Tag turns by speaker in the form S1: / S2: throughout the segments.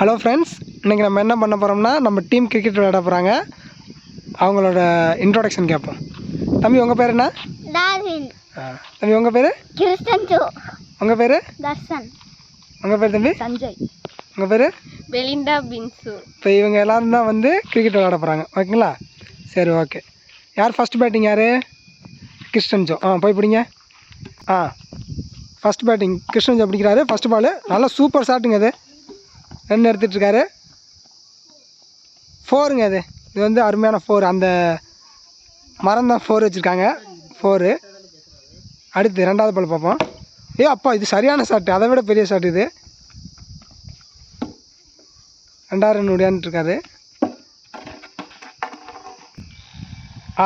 S1: Hello friends இன்றைக்கி நம்ம என்ன பண்ண போகிறோம்னா நம்ம டீம் கிரிக்கெட் விளையாட போகிறாங்க அவங்களோட இன்ட்ரோடக்ஷன் கேட்போம் தம்பி உங்கள் பேர் என்ன? தம்பி உங்கள் பேர்?
S2: கிருஷ்ணன் ஜோ.
S1: உங்கள் பேர்?
S2: தர்ஷன்.
S1: உங்கள் பேர் தம்பி?
S2: சஞ்சய்.
S1: உங்கள் பேர்?
S2: பெலிண்டா பின்சு.
S1: இப்போ இவங்க எல்லாரும் தான் வந்து கிரிக்கெட் விளையாட போகிறாங்க ஓகேங்களா? சரி ஓகே. யார் ஃபஸ்ட் பேட்டிங் யார்? கிருஷ்ணன் ஜோ. ஆ போய் பிடிங்க. ஆ ஃபஸ்ட் பேட்டிங் கிருஷ்ணன் ஜோ பிடிக்கிறாரு. ஃபஸ்ட் பால் நல்லா சூப்பர் ஷாட்டுங்க அது. ரன் எடுத்துட்டுருக்காரு. ஃபோருங்க அது இது வந்து அருமையான ஃபோர் அந்த மரம் தான் ஃபோர் வச்சுருக்காங்க. ஃபோரு அடுத்து ரெண்டாவது பால் பார்ப்போம். ஏ அப்பா இது சரியான ஷாட்டு அதை விட பெரிய ஷாட் இது. ரெண்டாவது ரன் ஓடியான்ட்டு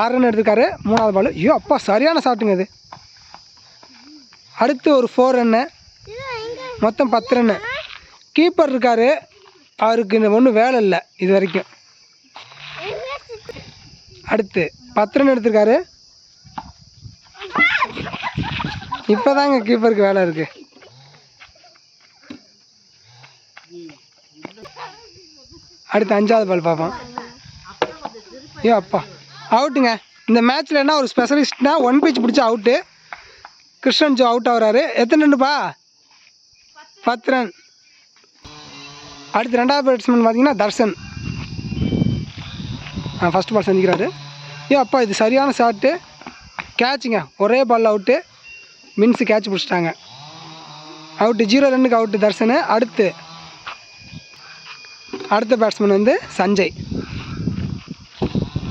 S1: ஆறு ரன் எடுத்துருக்காரு. மூணாவது பால் ஐயோ அப்பா சரியான ஷாட்டுங்க இது. அடுத்து ஒரு ஃபோர் ரன்னு மொத்தம் பத்து ரன்னு கீப்பர் இருக்கார். அவருக்கு இந்த ஒன்றும் வேலை இல்லை இது வரைக்கும். அடுத்து பத்து ரன் எடுத்திருக்காரு. இப்போதாங்க கீப்பருக்கு வேலை இருக்குது அடுத்து அஞ்சாவது பால் பார்ப்போம். ஐயோ அப்பா. அவுட்டுங்க இந்த மேட்ச்சில் என்ன ஒரு ஸ்பெஷலிஸ்ட்னா ஒன் பிச் பிடிச்சி அவுட்டு கிருஷ்ணன் ஜோ அவுட் ஆகுறாரு. எத்தனை ரன்னுப்பா பத்து ரன் அடுத்து ரெண்டாவது பேட்ஸ்மேன் பார்த்தீங்கன்னா தர்ஷன். ஆ ஃபஸ்ட் பால் சந்திக்கிறாரு ஏன் அப்பா இது சரியான ஷாட்டு கேட்சுங்க ஒரே பால் அவுட்டு மின்ஸு கேட்ச் பிடிச்சிட்டாங்க. அவுட்டு ஜீரோ ரன்னுக்கு அவுட்டு தர்ஷனு. அடுத்து அடுத்த பேட்ஸ்மேன் வந்து சஞ்சய்.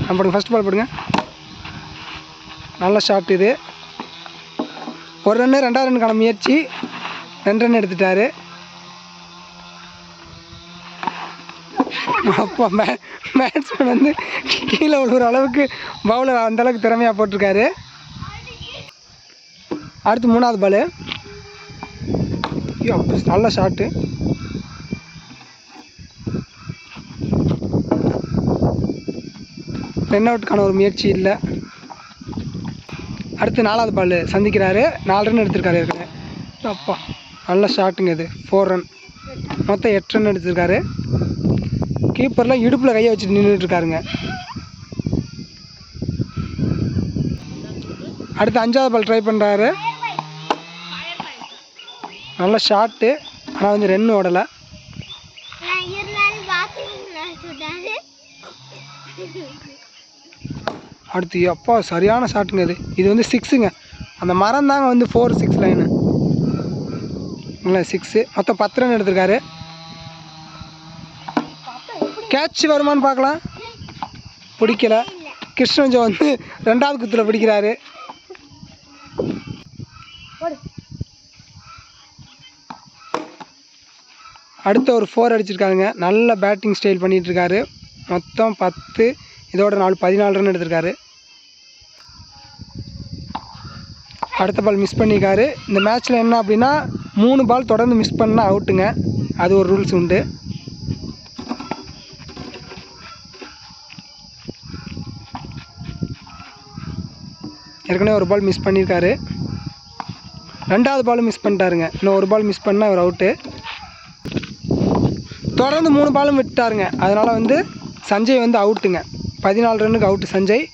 S1: ஆ, போடுங்க ஃபஸ்ட் பால் போடுங்க. நல்ல ஷாட் இது. ஒரு ரன்னு ரெண்டாவது ரன்னுக்கான முயற்சி. ரெண்டு ரன் எடுத்துட்டாரு. அப்போ மே பேட்ஸ்மேன் வந்து கீழே விழுகிற அளவுக்கு பவுலர் அந்த அளவுக்கு திறமையாக போட்டிருக்காரு. அடுத்து மூணாவது பாலு ஐயோ நல்ல ஷாட்டு ரன் அவுட்டுக்கான ஒரு முயற்சி இல்லை. அடுத்து நாலாவது பால் சந்திக்கிறாரு. நாலு ரன் எடுத்திருக்காரு ஏற்கனவே அப்பா நல்ல ஷாட்டுங்க இது. ஃபோர் ரன் மொத்தம் எட்டு ரன் எடுத்திருக்காரு. கீப்பர்லாம் இடுப்பில் கையை வச்சுட்டு நின்றுட்டுருக்காருங்க அடுத்து அஞ்சாவது பால் ட்ரை பண்ணுறாரு நல்ல ஷாட்டு ஆனால் வந்து ரன் ஓடலை. அடுத்து அப்பா சரியான ஷாட்டுங்க இது. இது வந்து சிக்ஸுங்க அந்த மரம் தாங்க வந்து ஃபோர் சிக்ஸ் லைனு இல்லை சிக்ஸு மொத்தம் பத்து ரன் எடுத்திருக்காரு. கேட்ச் வருமான்னு பார்க்கலாம். பிடிக்கல. கிருஷ்ணஜோ வந்து ரெண்டாவது குத்தில் பிடிக்கிறாரு. அடுத்த ஒரு ஃபோர் அடிச்சிருக்காருங்க நல்ல பேட்டிங் ஸ்டைல் பண்ணிட்டு மொத்தம் பத்து இதோட நாலு பதினாலு ரன் எடுத்திருக்காரு. அடுத்த பால் மிஸ் பண்ணியிருக்காரு இந்த மேட்ச்சில் என்ன அப்படின்னா மூணு பால் தொடர்ந்து மிஸ் பண்ணால் அவுட்டுங்க அது ஒரு ரூல்ஸ் உண்டு. ஏற்கனவே ஒரு பால் மிஸ் பண்ணியிருக்காரு ரெண்டாவது பாலும் மிஸ் பண்ணிட்டாருங்க. இன்னும் ஒரு பால் மிஸ் பண்ணால் அவர் அவுட்டு தொடர்ந்து மூணு பாலும் விட்டாருங்க அதனால் வந்து சஞ்சய் வந்து அவுட்டுங்க பதினாலு ரன்னுக்கு அவுட்டு சஞ்சய்.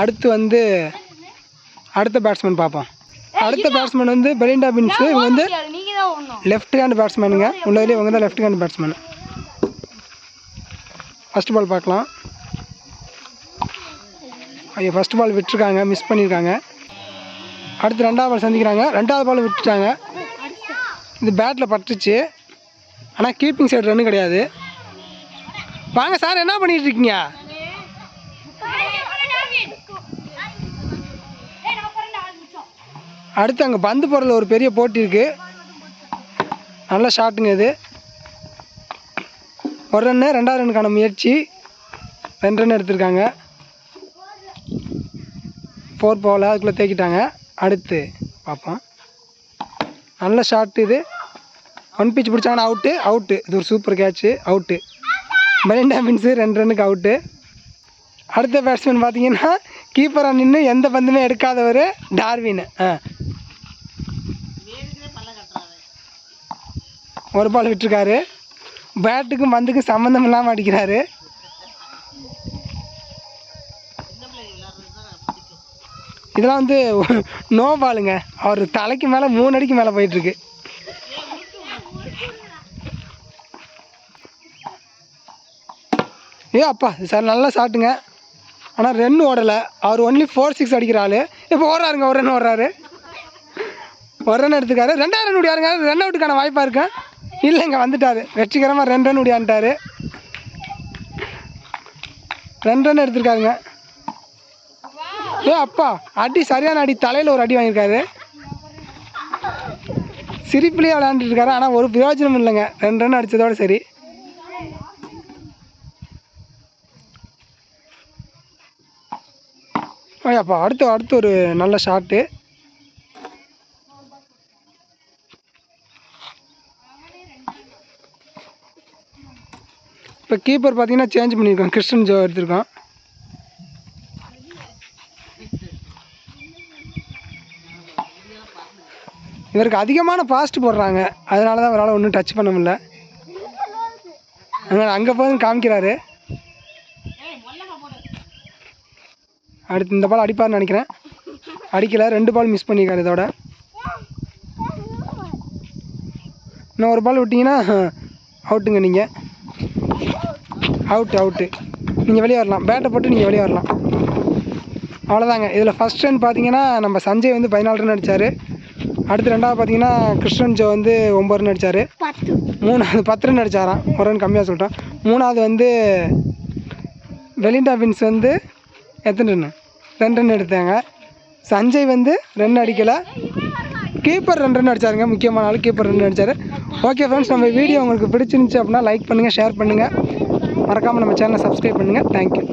S1: அடுத்து வந்து அடுத்த பேட்ஸ்மேன் பார்ப்போம். அடுத்த பேட்ஸ்மேன் வந்து பெலிண்டா பின்ஸு இவங்க வந்து லெஃப்ட் ஹேண்ட் பேட்ஸ்மேனுங்க உள்ளதுலேயே இவங்க தான் left hand batsman first ball பார்க்கலாம். ஐயோ ஃபஸ்ட் பால் விட்டுருக்காங்க மிஸ் பண்ணியிருக்காங்க அடுத்து ரெண்டாவது பால் சந்திக்கிறாங்க. ரெண்டாவது பால் விட்டுட்டாங்க. இது பேட்டில் பட்டுச்சு. ஆனால் கீப்பிங் சைடு ரன்னு கிடையாது. வாங்க சார் என்ன பண்ணிட்டு இருக்கீங்க அடுத்து அங்கே பந்து போடுறதுல ஒரு பெரிய போட்டி இருக்குது நல்ல ஷாட்டுங்க இது. ஒரு ரன்னு ரெண்டாவது ரன்னுக்கான முயற்சி. ரெண்டு ரன் எடுத்திருக்காங்க. ஃபோர் போகல அதுக்குள்ளே தேக்கிட்டாங்க அடுத்து பார்ப்போம். நல்ல ஷாட் இது. ஒன் பிச் பிடிச்சாங்கன்னா அவுட்டு அவுட்டு இது ஒரு super catch out Melinda Minsu ரெண்டு ரன்னுக்கு அவுட்டு அடுத்த பேட்ஸ்மேன் பார்த்தீங்கன்னா கீப்பராக நின்று எந்த பந்துமே எடுக்காதவர் டார்வின். ஆ. ஒரு பால் விட்டுருக்காரு. பேட்டுக்கும் பந்துக்கும் சம்மந்தம் இல்லாமல் அடிக்கிறாரு. இதெல்லாம் வந்து நோ பாலுங்க அவர் தலைக்கு மேலே மூணு அடிக்கு மேலே போயிட்டுருக்கு. ஏ அப்பா சார் நல்லா சாப்பிட்டுங்க. ஆனால் ரன் ஓடலை. அவர் ஒன்லி ஃபோர் சிக்ஸ் அடிக்கிற ஆள். இப்போ ஓடுறாருங்க ஒரு ரன் ஓடுறாரு. ஒரு ரன் எடுத்துக்காரு. ரெண்டாயிரம் ரன் ஓடியாருங்க. ரன் அவுட்டுக்கான வாய்ப்பாக இருக்கேன் இல்லைங்க வந்துட்டார். வெற்றிகரமாக ரெண்டு ரன் ஓடியான்ட்டார் ரெண்டு ரன் எடுத்திருக்காருங்க. ஏ அப்பா அடி சரியான அடி. தலையில் ஒரு அடி வாங்கியிருக்காரு. சிரிப்புலேயே விளையாண்டுட்டு இருக்காரு ஆனால் ஒரு பிரயோஜனம் இல்லைங்க. ரெண்டு ரன் அடித்ததோட சரி. அப்பா அடுத்து அடுத்து ஒரு நல்ல ஷாட்டு இப்போ கீப்பர் பார்த்தீங்கன்னா சேஞ்ச் பண்ணியிருக்கோம் கிறிஸ்டன் ஜோ எடுத்திருக்கோம் இவருக்கு அதிகமான பாஸ்ட் போடுறாங்க. அதனால தான் அவரால் ஒன்றும் டச் பண்ண முடில அங்கே அங்கே போய் காமிக்கிறாரு. அடுத்து இந்த பால் அடிப்பார்னு நினைக்கிறேன். அடிக்கலை ரெண்டு பால் மிஸ் பண்ணியிருக்காரு இதோட. இன்னும் ஒரு பால் விட்டிங்கன்னா அவுட்டுங்க நீங்கள் அவுட்டு அவுட்டு நீங்கள் வெளியே வரலாம். பேட்டை போட்டு நீங்கள் வெளியே வரலாம். அவ்வளோதாங்க இதில் ஃபஸ்ட் ரன் பார்த்தீங்கன்னா நம்ம சஞ்சய் வந்து பதினாலு ரன் அடித்தார் அடுத்து ரெண்டாவது பார்த்தீங்கன்னா கிருஷ்ணன் ஜோ வந்து ஒம்பது ரன் அடித்தார் மூணாவது பத்து ரன் அடித்தாராம் ஒரு ரன் கம்மியாக சொல்லிட்டோம் மூணாவது வந்து வெலிண்டா வின்ஸ் வந்து எத்தனை ரன் ரெண்டு ரன் எடுத்தாங்க. சஞ்சய் வந்து ரன் அடிக்கலை. கீப்பர் ரெண்டு ரன் அடிச்சாருங்க. முக்கியமான ஆள் கீப்பர் ரெண்டு அடிச்சார். ஓகே ஃப்ரெண்ட்ஸ் நம்ம வீடியோ உங்களுக்கு பிடிச்சிருந்துச்சு அப்படின்னா லைக் பண்ணுங்கள் ஷேர் பண்ணுங்கள் மறக்காமல் நம்ம சேனலை சப்ஸ்கிரைப் பண்ணுங்கள் தேங்க்யூ